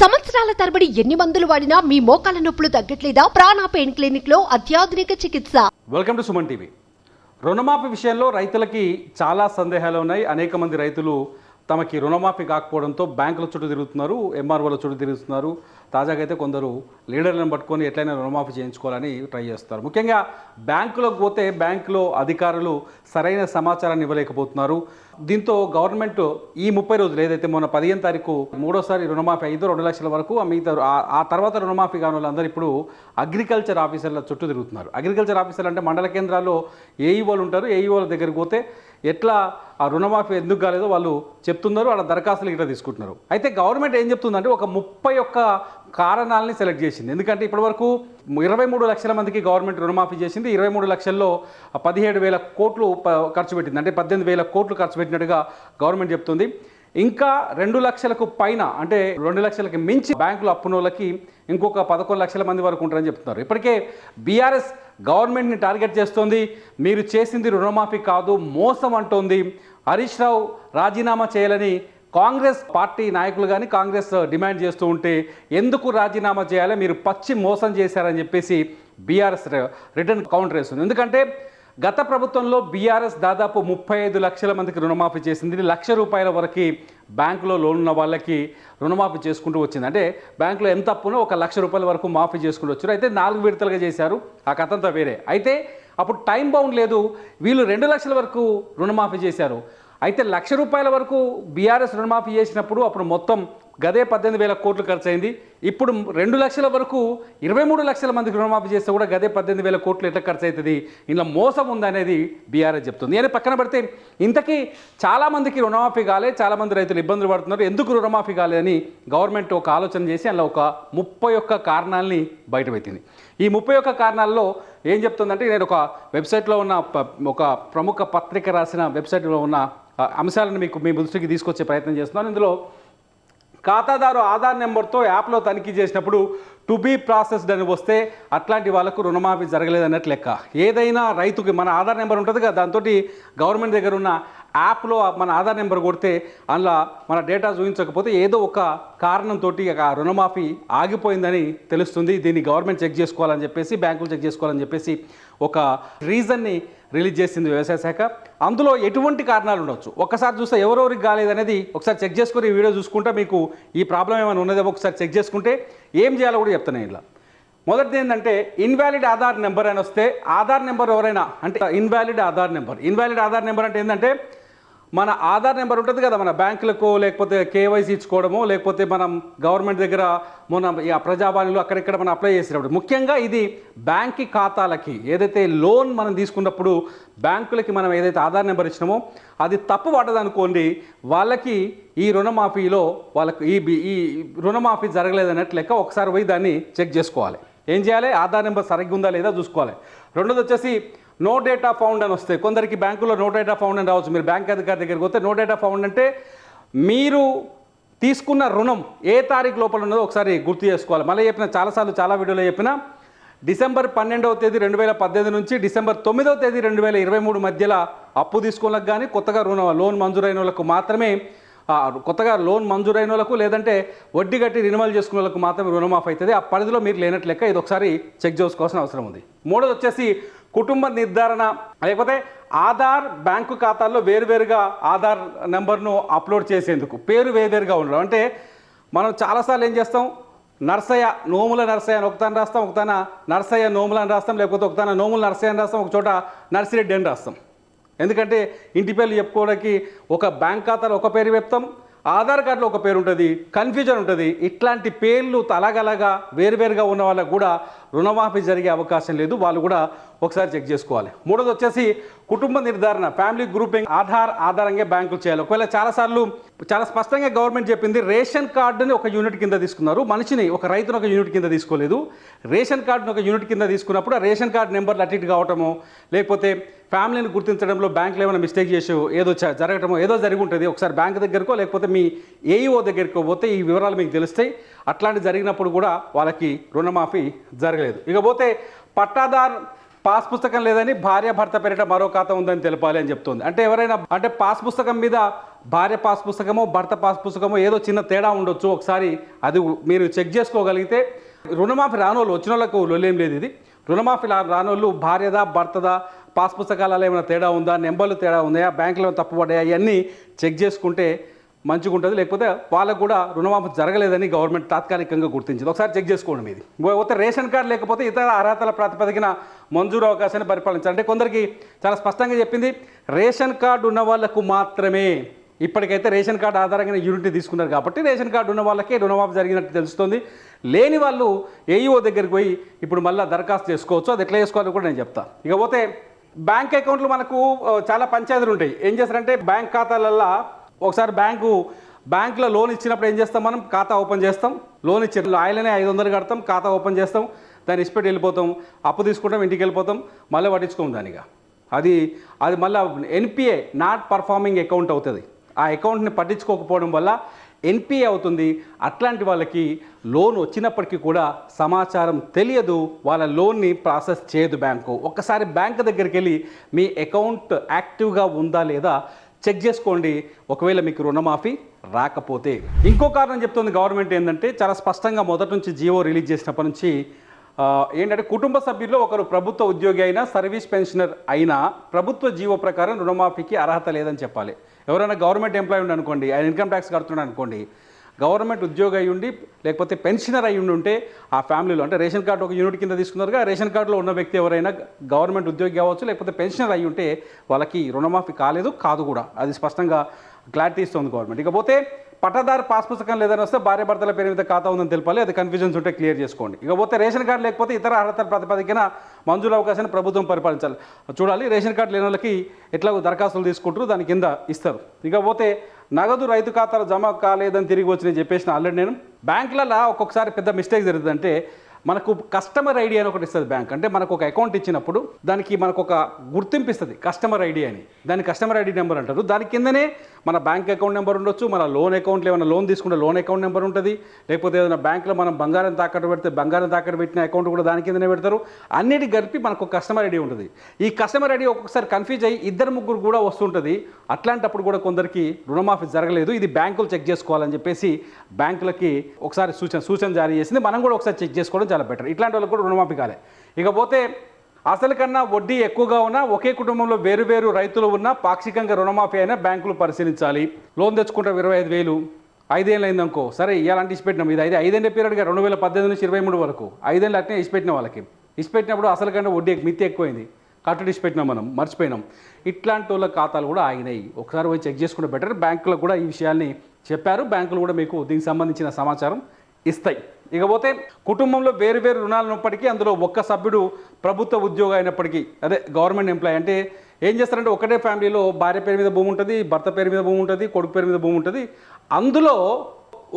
సంవత్సరాల తరబడి ఎన్ని మందులు వాడినా మీ మోకాల నొప్పులు తగ్గట్లేదా? ప్రాణ పెయిన్ క్లినిక్లో అత్యాధునిక చికిత్స. Welcome to Suman TV. రుణమాఫీ విషయంలో రైతులకి చాలా సందేహాలు ఉన్నాయి. అనేక మంది రైతులు తమకి రుణమాఫీ కాకపోవడంతో బ్యాంకుల చుట్టూ తిరుగుతున్నారు ఎంఆర్ఓల చుట్టూ తిరుగుతున్నారు. తాజాగా అయితే కొందరు లీడర్లను పట్టుకొని ఎట్లయినా రుణమాఫీ చేయించుకోవాలని ట్రై చేస్తారు ముఖ్యంగా బ్యాంకులకు పోతే బ్యాంకులో అధికారులు సరైన సమాచారాన్ని ఇవ్వలేకపోతున్నారు. దీంతో గవర్నమెంట్ ఈ ముప్పై రోజులు ఏదైతే మొన్న పదిహేను తారీఖు మూడోసారి రుణమాఫీ ఐదు రెండు లక్షల వరకు మిగతా ఆ- ఆ తర్వాత రుణమాఫీ కాని వాళ్ళందరూ ఇప్పుడు అగ్రికల్చర్ ఆఫీసర్ల చుట్టూ తిరుగుతున్నారు. అగ్రికల్చర్ ఆఫీసర్లు అంటే మండల కేంద్రాల్లో ఏఈఓలు ఉంటారు ఏఈఓల దగ్గరికి పోతే ఎట్లా ఆ రుణమాఫీ ఎందుకు కాలేదో వాళ్ళు చెప్తున్నారు వాళ్ళ దరఖాస్తులు ఇట్లా తీసుకుంటున్నారు. అయితే గవర్నమెంట్ ఏం చెప్తుందంటే ఒక ముప్పై ఒక్క కారణాలని సెలెక్ట్ చేసింది. ఎందుకంటే ఇప్పటివరకు ఇరవై మూడు లక్షల మందికి గవర్నమెంట్ రుణమాఫీ చేసింది. ఇరవై మూడు లక్షల్లో పదిహేడు వేల కోట్లు ఖర్చు పెట్టింది. అంటే పద్దెనిమిది వేల కోట్లు ఖర్చు పెట్టినట్టుగా గవర్నమెంట్ చెప్తుంది. ఇంకా రెండు లక్షలకు పైన అంటే రెండు లక్షలకి మించి బ్యాంకులు అప్పునోళ్ళకి ఇంకొక పదకొండు లక్షల మంది వరకు ఉంటారని చెప్తున్నారు. ఇప్పటికే బీఆర్ఎస్ గవర్నమెంట్ని టార్గెట్ చేస్తోంది. మీరు చేసింది రుణమాఫీ కాదు మోసం అంటోంది. హరీష్ రావు రాజీనామా చేయాలని కాంగ్రెస్ పార్టీ నాయకులు కానీ కాంగ్రెస్ డిమాండ్ చేస్తూ ఉంటే ఎందుకు రాజీనామా చేయాలి? మీరు పచ్చి మోసం చేశారని చెప్పేసి బీఆర్ఎస్ రిటర్న్ కౌంటర్ వేస్తుంది. ఎందుకంటే గత ప్రభుత్వంలో బీఆర్ఎస్ దాదాపు ముప్పై ఐదు లక్షల మందికి రుణమాఫీ చేసింది. లక్ష రూపాయల వరకు బ్యాంకులో లోన్ ఉన్న వాళ్ళకి రుణమాఫీ చేసుకుంటూ వచ్చింది. అంటే బ్యాంకులో ఎంత అప్పునో ఒక లక్ష రూపాయల వరకు మాఫీ చేసుకుంటూ వచ్చారు. అయితే నాలుగు విడతలుగా చేశారు. ఆ కథంతా వేరే. అయితే అప్పుడు టైం బౌండ్ లేదు. వీళ్ళు రెండు లక్షల వరకు రుణమాఫీ చేశారు. అయితే లక్ష రూపాయల వరకు బీఆర్ఎస్ రుణమాఫీ చేసినప్పుడు అప్పుడు మొత్తం గదే పద్దెనిమిది వేల కోట్లు ఖర్చయింది. ఇప్పుడు రెండు లక్షల వరకు ఇరవై మూడు లక్షల మందికి రుణమాఫీ చేస్తే కూడా గదే పద్దెనిమిది వేల కోట్లు ఎట్లా ఖర్చు అవుతుంది ఇందులో మోసం ఉందనేది బీఆర్ఎస్ చెప్తుంది. అని పక్కన పెడితే ఇంతకీ చాలామందికి రుణమాఫీ కాలే చాలామంది రైతులు ఇబ్బందులు పడుతున్నారు. ఎందుకు రుణమాఫీ కాలేదని గవర్నమెంట్ ఒక ఆలోచన చేసి అందులో ఒక ముప్పై ఒక్క కారణాలని బయటపెట్టింది. ఈ ముప్పై ఒక్క కారణాల్లో ఏం చెప్తుందంటే నేను ఒక వెబ్సైట్లో ఉన్న ప- ఒక ప్రముఖ పత్రిక రాసిన వెబ్సైట్లో ఉన్న అంశాలను మీకు మీ దృష్టికి తీసుకొచ్చే ప్రయత్నం చేస్తున్నాను. ఇందులో ఖాతాదారు ఆధార్ నెంబర్తో యాప్లో తనిఖీ చేసినప్పుడు టు బీ ప్రాసెస్డ్ అని వస్తే అట్లాంటి వాళ్ళకు రుణమాఫీ జరగలేదన్నట్టు లెక్క. ఏదైనా రైతుకి మన ఆధార్ నెంబర్ ఉంటుంది కదా దాంతో గవర్నమెంట్ దగ్గర ఉన్న యాప్లో మన ఆధార్ నెంబర్ కొడితే అందులో మన డేటా చూపించకపోతే ఏదో ఒక కారణంతో ఆ రుణమాఫీ ఆగిపోయిందని తెలుస్తుంది. దీన్ని గవర్నమెంట్ చెక్ చేసుకోవాలని చెప్పేసి బ్యాంకులు చెక్ చేసుకోవాలని చెప్పేసి ఒక రీజన్ని రిలీజ్ చేసింది వ్యవసాయ శాఖ. అందులో ఎటువంటి కారణాలు ఉండొచ్చు? ఒక్కసారి చూస్తే ఎవరెవరికి కాలేదనేది ఒకసారి చెక్ చేసుకుని ఈ వీడియో చూసుకుంటే మీకు ఈ ప్రాబ్లం ఏమైనా ఉన్నదేమో ఒకసారి చెక్ చేసుకుంటే ఏం చేయాలో కూడా చెప్తాను ఇలా. మొదటిది ఏంటంటే ఇన్వాలిడ్ ఆధార్ నెంబర్ అని వస్తే ఆధార్ నెంబర్ ఎవరైనా అంటే invalid Aadhaar number. Invalid Aadhaar number అంటే ఏంటంటే మన ఆధార్ నెంబర్ ఉంటుంది కదా మన బ్యాంకులకు లేకపోతే కేవైసీ ఇచ్చుకోవడము లేకపోతే మనం గవర్నమెంట్ దగ్గర మన ఈ ప్రజావాణిలో అక్కడిక్కడ మనం అప్లై చేసేటప్పుడు ముఖ్యంగా ఇది బ్యాంక్ ఖాతాలకి ఏదైతే లోన్ మనం తీసుకున్నప్పుడు బ్యాంకులకి మనం ఏదైతే ఆధార్ నెంబర్ ఇచ్చినామో అది తప్పు పడ్డదనుకోండి వాళ్ళకి ఈ రుణమాఫీలో వాళ్ళకి ఈ ఈ రుణమాఫీ జరగలేదన్నట్టు లెక్క ఒకసారి పోయి దాన్ని చెక్ చేసుకోవాలి. ఏం చేయాలి? ఆధార్ నెంబర్ సరిగ్గా ఉందా లేదా చూసుకోవాలి. రెండోది వచ్చేసి నో డేటా ఫౌండ్ అని వస్తాయి కొందరికి బ్యాంకులో నో డేటా ఫౌండ్ అని రావచ్చు. మీరు బ్యాంక్ అధికారి దగ్గరికి పోతే నో డేటా ఫౌండ్ అంటే మీరు తీసుకున్న రుణం ఏ తారీఖు లోపల ఉన్నదో ఒకసారి గుర్తు చేసుకోవాలి. మళ్ళీ చెప్పిన చాలాసార్లు చాలా వీడియోలో చెప్పిన డిసెంబర్ పన్నెండవ తేదీ రెండు వేల పద్దెనిమిది నుంచి డిసెంబర్ తొమ్మిదవ తేదీ రెండు వేల ఇరవై మూడు మధ్యలో అప్పు తీసుకున్నకు కానీ కొత్తగా రుణ లోన్ మంజూరైన వాళ్ళకు మాత్రమే కొత్తగా లోన్ మంజూరైన వాళ్ళకు లేదంటే వడ్డీ కట్టి రినివల్ చేసుకున్న వాళ్ళకు మాత్రమే రుణమాఫ్ అవుతుంది. ఆ పరిధిలో మీరు లేనట్లు లెక్క ఇది ఒకసారి చెక్ చేసుకోవాల్సిన అవసరం ఉంది. మూడోది వచ్చేసి కుటుంబ నిర్ధారణ లేకపోతే ఆధార్ బ్యాంకు ఖాతాల్లో వేరువేరుగా ఆధార్ నెంబర్ను అప్లోడ్ చేసేందుకు పేరు వేరువేరుగా ఉండడం. అంటే మనం చాలాసార్లు ఏం చేస్తాం? నర్సయ్య నోముల నర్సయ్య అని ఒకతాన రాస్తాం ఒకతాన నర్సయ్య నోముల అని రాస్తాం లేకపోతే ఒకతాన నోముల నర్సయ్య అని రాస్తాం ఒక చోట నర్సిరెడ్డి అని రాస్తాం. ఎందుకంటే ఇంటి పేర్లు చెప్పుకోవడానికి ఒక బ్యాంక్ ఖాతాలో ఒక పేరు చెప్తాం ఆధార్ కార్డులో ఒక పేరు ఉంటుంది కన్ఫ్యూజన్ ఉంటుంది. ఇట్లాంటి పేర్లు తలగలగా వేరువేరుగా ఉన్న వాళ్ళకు కూడా రుణమాఫీ జరిగే అవకాశం లేదు. వాళ్ళు కూడా ఒకసారి చెక్ చేసుకోవాలి. మూడోది వచ్చేసి కుటుంబ నిర్ధారణ ఫ్యామిలీ గ్రూపింగ్ ఆధార్ ఆధారంగా బ్యాంకులు చేయాలి. ఒకవేళ చాలాసార్లు చాలా స్పష్టంగా గవర్నమెంట్ చెప్పింది రేషన్ కార్డుని ఒక యూనిట్ కింద తీసుకున్నారు. మనిషిని ఒక రైతును ఒక యూనిట్ కింద తీసుకోలేదు. రేషన్ కార్డుని ఒక యూనిట్ కింద తీసుకున్నప్పుడు ఆ రేషన్ కార్డు నెంబర్లు అటు ఇటు కావటము లేకపోతే ఫ్యామిలీని గుర్తించడంలో బ్యాంకులో ఏమైనా మిస్టేక్ చేసి ఏదో జరగటమో ఏదో జరిగి ఉంటుంది. ఒకసారి బ్యాంక్ దగ్గరకో లేకపోతే మీ ఏఈఓ దగ్గరికో పోతే ఈ వివరాలు మీకు తెలుస్తాయి. అట్లాంటి జరిగినప్పుడు కూడా వాళ్ళకి రుణమాఫీ జరగలేదు. ఇకపోతే పట్టాదార్ పాస్ పుస్తకం లేదని భార్య భర్త పేరిట మరో ఖాతా ఉందని తెలపాలి అని చెప్తుంది. అంటే ఎవరైనా అంటే పాస్ పుస్తకం మీద భార్య పాస్ పుస్తకమో భర్త పాస్ పుస్తకమో ఏదో చిన్న తేడా ఉండొచ్చు. ఒకసారి అది మీరు చెక్ చేసుకోగలిగితే రుణమాఫీ రానోళ్ళు వచ్చిన వాళ్ళకు లొల్లేం లేదు ఇది. రుణమాఫీ రానోళ్ళు భార్యదా భర్తదా పాస్ పుస్తకాలలో ఏమైనా తేడా ఉందా నెంబర్లు తేడా ఉన్నాయా బ్యాంకులో తప్పుపడ్డాయా ఇవన్నీ చెక్ చేసుకుంటే మంచిగా ఉంటుంది. లేకపోతే వాళ్ళకు కూడా రుణమాఫీ జరగలేదని గవర్నమెంట్ తాత్కాలికంగా గుర్తించింది. ఒకసారి చెక్ చేసుకోండి మీది. పోతే రేషన్ కార్డు లేకపోతే ఇతర అర్హతల ప్రాతిపదికన మంజూరు అవకాశాన్ని పరిపాలించాలి అంటే కొందరికి చాలా స్పష్టంగా చెప్పింది రేషన్ కార్డు ఉన్న వాళ్ళకు మాత్రమే. ఇప్పటికైతే రేషన్ కార్డు ఆధారంగా యూనిట్ తీసుకున్నారు కాబట్టి రేషన్ కార్డు ఉన్న వాళ్ళకే రుణమాఫీ జరిగినట్టు తెలుస్తుంది. లేని వాళ్ళు ఏఈఓ దగ్గరికి పోయి ఇప్పుడు మళ్ళీ దరఖాస్తు చేసుకోవచ్చు. అది ఎట్లా చేసుకోవాలో కూడా నేను చెప్తాను ఇకపోతే బ్యాంక్ అకౌంట్లు మనకు చాలా పంచాయతీలు ఉంటాయి. ఏం చేస్తారంటే బ్యాంక్ ఖాతాలల్లో ఒకసారి బ్యాంకు బ్యాంకులో లోన్ ఇచ్చినప్పుడు ఏం చేస్తాం మనం? ఖాతా ఓపెన్ చేస్తాం. లోన్ ఇచ్చి ఆయననే ఐదు వందలు కడతాం ఖాతా ఓపెన్ చేస్తాం దాన్ని ఇచ్చిపెట్టి వెళ్ళిపోతాం అప్పు తీసుకుంటాం ఇంటికి వెళ్ళిపోతాం మళ్ళీ పట్టించుకోం దానిగా. అది అది మళ్ళీ ఎన్పిఏ నాట్ పర్ఫార్మింగ్ అకౌంట్ అవుతుంది. ఆ అకౌంట్ని పట్టించుకోకపోవడం వల్ల ఎన్పిఏ అవుతుంది. అట్లాంటి వాళ్ళకి లోన్ వచ్చినప్పటికీ కూడా సమాచారం తెలియదు. వాళ్ళ లోన్ని ప్రాసెస్ చేయదు బ్యాంకు. ఒక్కసారి బ్యాంక్ దగ్గరికి వెళ్ళి మీ అకౌంట్ యాక్టివ్గా ఉందా లేదా చెక్ చేసుకోండి. ఒకవేళ మీకు రుణమాఫీ రాకపోతే. ఇంకో కారణం చెప్తుంది గవర్నమెంట్ ఏంటంటే చాలా స్పష్టంగా మొదటి నుంచి జియో రిలీజ్ చేసినప్పటి నుంచి ఏంటంటే కుటుంబ సభ్యుల్లో ఒకరు ప్రభుత్వ ఉద్యోగి అయినా సర్వీస్ పెన్షనర్ అయినా ప్రభుత్వ జీవో ప్రకారం రుణమాఫీకి అర్హత లేదని చెప్పాలి. ఎవరైనా గవర్నమెంట్ ఎంప్లాయీ అనుకోండి ఆయన ఇన్కమ్ ట్యాక్స్ కడుతున్నాడు అనుకోండి గవర్నమెంట్ ఉద్యోగి అయి ఉండి లేకపోతే పెన్షనర్ అయి ఉండి ఉంటే ఆ ఫ్యామిలీలో అంటే రేషన్ కార్డు ఒక యూనిట్ కింద తీసుకున్నారుగా రేషన్ కార్డులో ఉన్న వ్యక్తి ఎవరైనా గవర్నమెంట్ ఉద్యోగి కావచ్చు లేకపోతే పెన్షనర్ అయి ఉంటే వాళ్ళకి రుణమాఫీ కాలేదు కాదు కూడా. అది స్పష్టంగా క్లారిటీ ఇస్తుంది గవర్నమెంట్. ఇకపోతే పట్టదారు పాస్ పుస్తకం లేదని వస్తే భార్య భర్తల పేరు మీద ఖాతా ఉందని తెలపాలి అది కన్ఫ్యూజన్స్ ఉంటే క్లియర్ చేసుకోండి. ఇకపోతే రేషన్ కార్డు లేకపోతే ఇతర అర్హతల ప్రాతిపదికన మంజూరు అవకాశాన్ని ప్రభుత్వం పరిపాలించాలి. చూడాలి రేషన్ కార్డు లేని వాళ్ళకి ఎట్లా దరఖాస్తులు తీసుకుంటారు దాని కింద ఇస్తారు. ఇకపోతే నగదు రైతు ఖాతాలో జమ కాలేదని తిరిగి వచ్చినాయి నేను చెప్పేసిన ఆల్రెడీ నేను. బ్యాంకులలో ఒక్కొక్కసారి పెద్ద మిస్టేక్ జరుగుతుందంటే మనకు కస్టమర్ ఐడి అని ఒకటి ఇస్తుంది బ్యాంక్ అంటే మనకు ఒక అకౌంట్ ఇచ్చినప్పుడు దానికి మనకు ఒక గుర్తింపు ఇస్తుంది కస్టమర్ ఐడి అని. దాని కస్టమర్ ఐడి నెంబర్ అంటారు. దాని కిందనే మన బ్యాంక్ అకౌంట్ నెంబర్ ఉండొచ్చు మన లోన్ అకౌంట్లో ఏమైనా లోన్ తీసుకుంటే లోన్ అకౌంట్ నెంబర్ ఉంటుంది. లేకపోతే ఏదైనా బ్యాంక్లో మనం బంగారం తాకట్టు పెడితే బంగారం తాకట్టు పెట్టిన అకౌంట్ కూడా దాని కిందనే పెడతారు. అన్నిటి కలిపి మనకు కస్టమర్ ఐడి ఉంటుంది. ఈ కస్టమర్ ఐడి ఒక్కొక్కసారి కన్ఫ్యూజ్ అయ్యి ఇద్దరు ముగ్గురు కూడా వస్తుంటుంది. అట్లాంటప్పుడు కూడా కొందరికి రుణమాఫీ జరగలేదు. ఇది బ్యాంకులు చెక్ చేసుకోవాలని చెప్పేసి బ్యాంకులకి ఒకసారి సూచన సూచన జారీ చేసింది. మనం కూడా ఒకసారి చెక్ చేసుకోవడం చాలా బెటర్ ఇట్లాంటి వాళ్ళకి కూడా రుణమాఫీ కాలే. ఇకపోతే అసలు కన్నా వడ్డీ ఎక్కువగా ఉన్నా ఒకే కుటుంబంలో వేరు వేరు రైతులు ఉన్నా పాక్షికంగా రుణమాఫీ అయినా బ్యాంకులు పరిశీలించాలి. లోన్ తెచ్చుకుంటాం ఇరవై ఐదు వేలు. ఐదేళ్ళు అయిందనుకో సరే ఇలాంటి ఇచ్చిపెట్టినాం. ఇది ఐదు ఐదేళ్ళ పీరియడ్గా రెండు వేల పద్దెనిమిది నుంచి ఇరవై మూడు వరకు. ఐదేళ్ళు అట్నే ఇచ్చిపెట్టిన వాళ్ళకి. ఇచ్చిపెట్టినప్పుడు అసలు కన్నా వడ్డీ మిత్తి ఎక్కువైంది. కట్టడి పెట్టినాం మనం. మర్చిపోయినాం. ఇట్లాంటి వాళ్ళ ఖాతాలు కూడా ఆగినాయి. ఒకసారి వచ్చి చెక్ చేసుకుంటే బెటర్ బ్యాంకులకు కూడా ఈ విషయాల్ని చెప్పారు. బ్యాంకులు కూడా మీకు దీనికి సంబంధించిన సమాచారం ఇస్తాయి. ఇకపోతే కుటుంబంలో వేరు వేరు రుణాలు ఉన్నప్పటికీ అందులో ఒక్క సభ్యుడు ప్రభుత్వ ఉద్యోగం అయినప్పటికీ అదే గవర్నమెంట్ ఎంప్లాయ్ అంటే ఏం చేస్తారంటే ఒకటే ఫ్యామిలీలో భార్య పేరు మీద భూమి ఉంటుంది భర్త పేరు మీద భూమి ఉంటుంది కొడుకు పేరు మీద భూమి ఉంటుంది. అందులో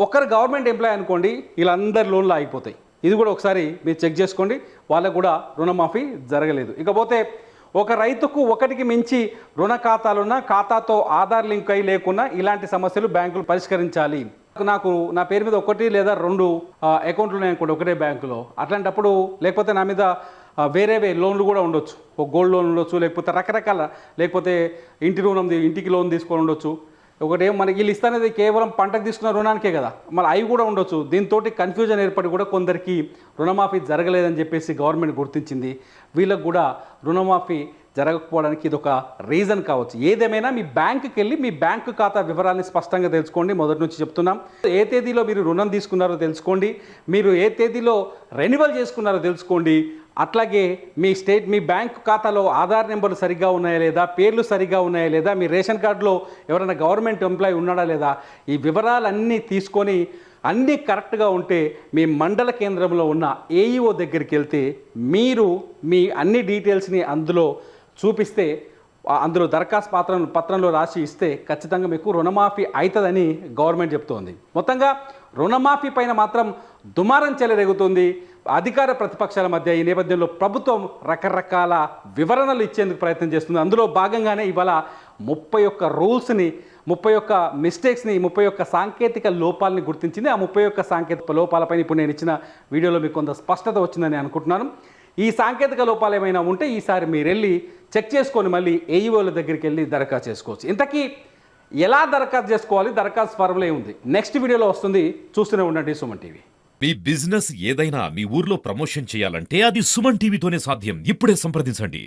ఒకరు గవర్నమెంట్ ఎంప్లాయ్ అనుకోండి వీళ్ళందరి లోన్లు ఆగిపోతాయి. ఇది కూడా ఒకసారి మీరు చెక్ చేసుకోండి వాళ్ళకు కూడా రుణమాఫీ జరగలేదు. ఇకపోతే ఒక రైతుకు ఒకటికి మించి రుణ ఖాతాలున్న ఖాతాతో ఆధార్ లింక్ అయి లేకున్నా ఇలాంటి సమస్యలు బ్యాంకులు పరిష్కరించాలి. నాకు నా పేరు మీద ఒకటి లేదా రెండు అకౌంట్లు ఉన్నాయి అనుకోండి ఒకటే బ్యాంకులో. అట్లాంటప్పుడు లేకపోతే నా మీద వేరే వేరేవే లోన్లు కూడా ఉండొచ్చు. ఒక గోల్డ్ లోన్ ఉండొచ్చు లేకపోతే రకరకాల లేకపోతే ఇంటి రుణం ఇంటికి లోన్ తీసుకొని ఉండొచ్చు. ఒకటి మనకి వీళ్ళు ఇస్తానేది కేవలం పంటకు తీసుకున్న రుణానికే కదా. మళ్ళీ అవి కూడా ఉండొచ్చు. దీంతో కన్ఫ్యూజన్ ఏర్పడి కూడా కొందరికి రుణమాఫీ జరగలేదని చెప్పేసి గవర్నమెంట్ గుర్తించింది. వీళ్ళకు కూడా రుణమాఫీ జరగకపోవడానికి ఇది ఒక రీజన్ కావచ్చు. ఏదేమైనా మీ బ్యాంకుకి వెళ్ళి మీ బ్యాంకు ఖాతా వివరాన్ని స్పష్టంగా తెలుసుకోండి. మొదటి నుంచి చెప్తున్నాం. ఏ తేదీలో మీరు రుణం తీసుకున్నారో తెలుసుకోండి. మీరు ఏ తేదీలో రెన్యువల్ చేసుకున్నారో తెలుసుకోండి. అట్లాగే మీ స్టేట్ మీ బ్యాంక్ ఖాతాలో ఆధార్ నెంబర్లు సరిగ్గా ఉన్నాయా లేదా పేర్లు సరిగ్గా ఉన్నాయా లేదా మీ రేషన్ కార్డులో ఎవరైనా గవర్నమెంట్ ఎంప్లాయీ ఉన్నాడా లేదా ఈ వివరాలన్నీ తీసుకొని అన్నీ కరెక్ట్గా ఉంటే మీ మండల కేంద్రంలో ఉన్న ఏఈఓ దగ్గరికి వెళ్తే మీరు మీ అన్ని డీటెయిల్స్ని అందులో చూపిస్తే అందులో దరఖాస్తు పత్రం పత్రంలో రాసి ఇస్తే ఖచ్చితంగా మీకు రుణమాఫీ అవుతుందని గవర్నమెంట్ చెప్తోంది. మొత్తంగా రుణమాఫీ పైన మాత్రం దుమారం చెలరేగుతుంది. అధికార ప్రతిపక్షాల మధ్య ఈ నేపథ్యంలో ప్రభుత్వం రకరకాల వివరణలు ఇచ్చేందుకు ప్రయత్నం చేస్తుంది. అందులో భాగంగానే ఇవాళ ముప్పై ఒక్క రూల్స్ని ముప్పై ఒక్క మిస్టేక్స్ని ముప్పై ఒక్క సాంకేతిక లోపాలని గుర్తించింది. ఆ ముప్పై ఒక్క సాంకేతిక లోపాలపైన ఇప్పుడు నేను ఇచ్చిన వీడియోలో మీకు కొంత స్పష్టత వచ్చిందని అనుకుంటున్నాను. ఈ సాంకేతిక లోపాలు ఏమైనా ఉంటే ఈసారి మీరు వెళ్ళి చెక్ చేసుకొని మళ్ళీ ఏఈఓల దగ్గరికి వెళ్ళి దరఖాస్తు చేసుకోవచ్చు. ఇంతకీ ఎలా దరఖాస్తు చేసుకోవాలి? దరఖాస్తు ఫారంలో ఉంది నెక్స్ట్ వీడియోలో వస్తుంది. చూస్తూనే ఉండండి సుమన్ టీవీ. మీ బిజినెస్ ఏదైనా మీ ఊర్లో ప్రమోషన్ చేయాలంటే అది సుమన్ టీవీతోనే సాధ్యం. ఇప్పుడే సంప్రదించండి.